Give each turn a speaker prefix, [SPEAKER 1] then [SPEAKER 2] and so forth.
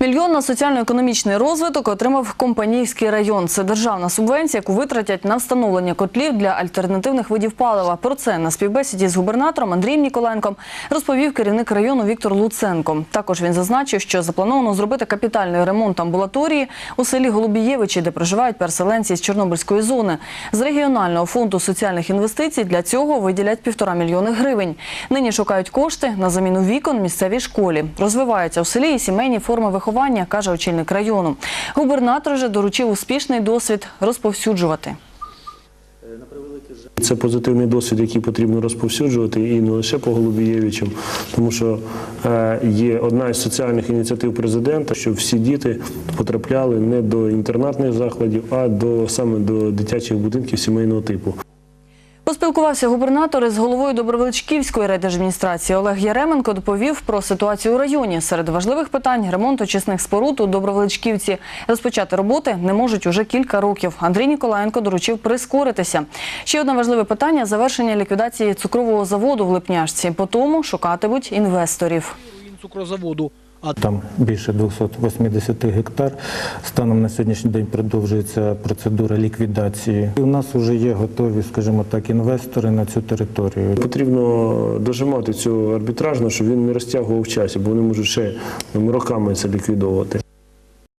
[SPEAKER 1] Мільйон на соціально-економічний розвиток отримав Компанійський район. Це державна субвенція, яку витратять на встановлення котлів для альтернативних видів палива. Про це на співбесіді з губернатором Андрієм Ніколенком розповів керівник району Віктор Луценко. Також він зазначив, що заплановано зробити капітальний ремонт амбулаторії у селі Голубієвичі, де проживають переселенці з Чорнобильської зони. З регіонального фонду соціальних інвестицій для цього виділять півтора мільйони гривень. Нині шукають кошти на заміну вікон місцевій школі. Розвиваються у селі і сімейні форми виховання, каже очільник району. Губернатор же доручив успішний досвід розповсюджувати.
[SPEAKER 2] Це позитивний досвід, який потрібно розповсюджувати, і не лише по Голубієвичам, тому що е, є одна із соціальних ініціатив президента, щоб всі діти потрапляли не до інтернатних закладів, а до саме до дитячих будинків сімейного типу.
[SPEAKER 1] Поспілкувався губернатор із головою Добровеличківської райдержадміністрації Олег Яременко доповів про ситуацію у районі. Серед важливих питань ремонт очисних споруд у Добровеличківці. Розпочати роботи не можуть уже кілька років. Андрій Ніколаєнко доручив прискоритися. Ще одне важливе питання завершення ліквідації цукрового заводу в Липняшці. По тому шукатимуть інвесторів.
[SPEAKER 3] цукрозаводу. А
[SPEAKER 4] Там більше 280 гектар. Станом на сьогоднішній день продовжується процедура ліквідації. І у нас вже є готові, скажімо так, інвестори на цю територію.
[SPEAKER 2] Потрібно дожимати цього арбітражного, щоб він не розтягував часі, бо вони можуть ще роками це ліквідовувати.